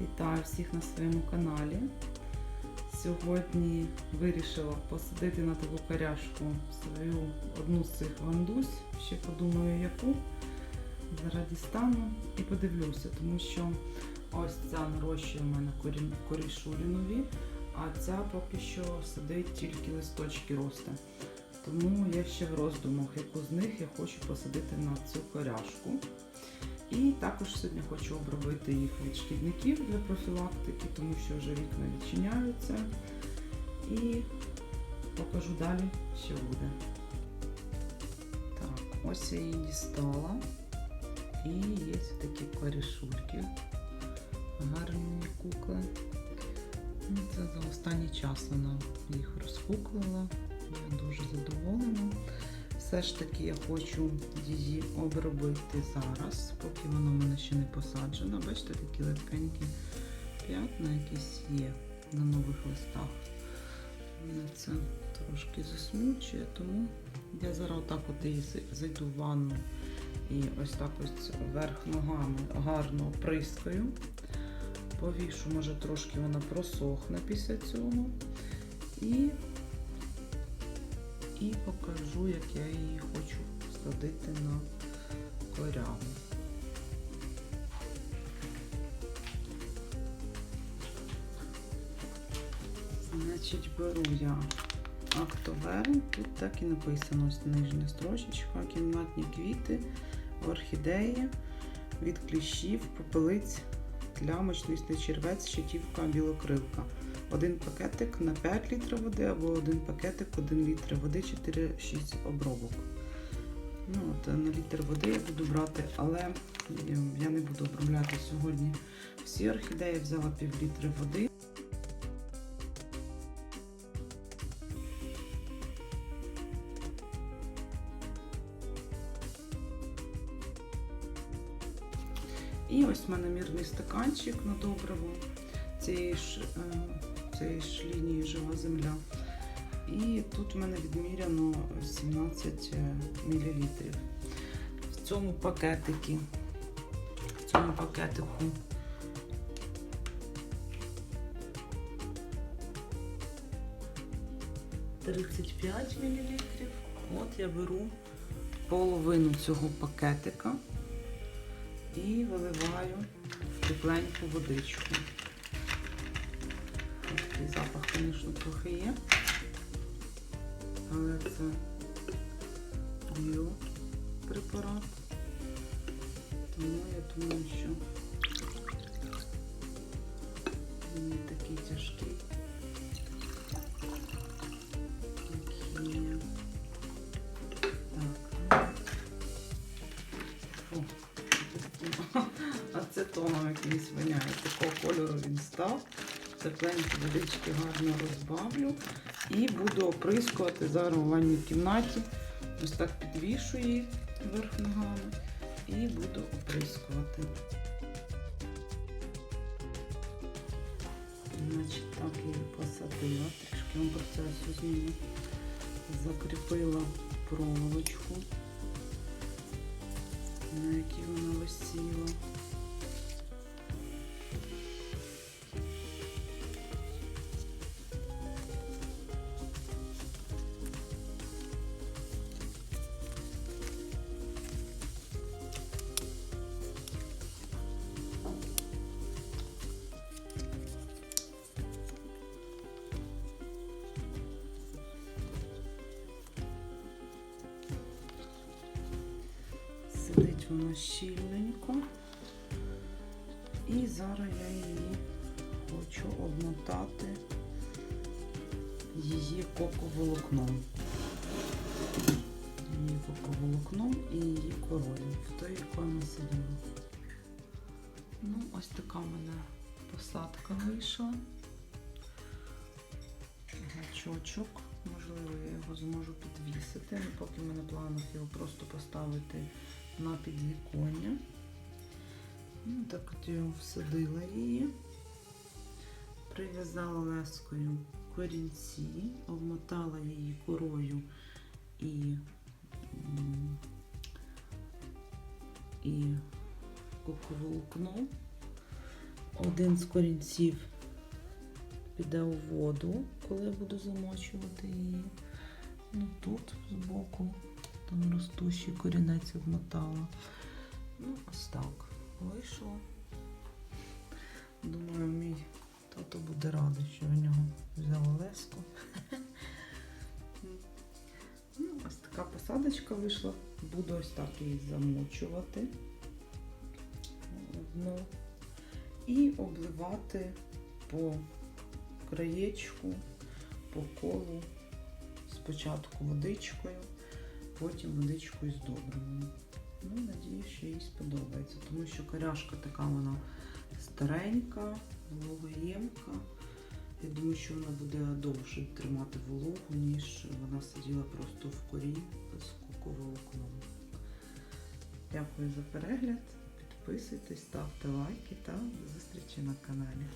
Вітаю всіх на своєму каналі. Сьогодні вирішила посадити на таку коряшку свою одну з цих вандусь. Ще подумаю, яку. Зараз дістану і подивлюся, тому що ось ця нарощує в мене корі- нові, а ця поки що сидить тільки листочки росте. Тому я ще в роздумах, яку з них я хочу посадити на цю коряшку. І також сьогодні хочу обробити їх від шкідників для профілактики, тому що вже вікна відчиняються. І покажу далі, що буде. Так, ось я її дістала. І є такі корішульки. Гарні кукли. Ну, Це за останній час вона їх розкуклила. Я дуже задоволена. Все ж таки я хочу її обробити зараз, поки вона в мене ще не посаджена. Бачите, такі легенькі п'ятна якісь є на нових листах. Мене це трошки засмучує, тому я зараз отак от її зайду в ванну і ось так ось верх ногами гарно прискаю. Повішу, може трошки вона просохне після цього. І і покажу, як я її хочу садити на корягу. Значить, беру я актоверн. Тут так і написано ось нижня строчечка, кімнатні квіти, орхідеї від кліщів, попелиць, клямочний червець, щитівка, білокрилка. Один пакетик на 5 літрів води або один пакетик 1 літр води 4-6 обробок. Ну, от, На літр води я буду брати, але я не буду обробляти сьогодні всі орхідеї, взяла пів літри води. І ось в мене мірний стаканчик на добриво цієї ж, е, цієї ж лінії жива земля. І тут в мене відміряно 17 мл. В цьому пакетику, в цьому пакетику тридцять п'ять мл. От я беру половину цього пакетика і виливаю в тепленьку водичку. Такий запах, звісно, трохи є. Але це біо препарат. Тому я думаю, що він не такий тяжкий. Фу. Ацетоном якийсь воняє. Такого кольору він став. Тепленькі водички гарно розбавлю. І буду оприскувати зараз у ванній кімнаті. Ось так підвішу її вверх ногами і буду оприскувати. Значить, так її посадила, трішки вам процесу зміни. Закріпила проволочку, на якій вона висіла. Вона щільненько. І зараз я її хочу обмотати її коковолокном. Її коковолокном і її корою, в той, якою вона сиділа. Ну, ось така в мене посадка вийшла. Гачочок. Можливо, я його зможу підвісити. Поки в мене планах його просто поставити на підвіконня. Ну, так от я всадила її, прив'язала лескою корінці, обмотала її корою і, і коковолокно. один з корінців піде у воду, коли я буду замочувати її. Ну тут збоку там ростущий корінець обмотала. Ну, ось так вийшло. Думаю, мій тато буде радий, що в нього взяла леску. Ну, ось така посадочка вийшла. Буду ось так її замочувати дно і обливати по краєчку, по колу. Спочатку водичкою, потім водичкою з добривом. Ну, надіюсь, що їй сподобається, тому що коряшка така вона старенька, вологоємка. Я думаю, що вона буде довше тримати вологу, ніж вона сиділа просто в корі з коковолокном. Дякую за перегляд. Підписуйтесь, ставте лайки та до зустрічі на каналі.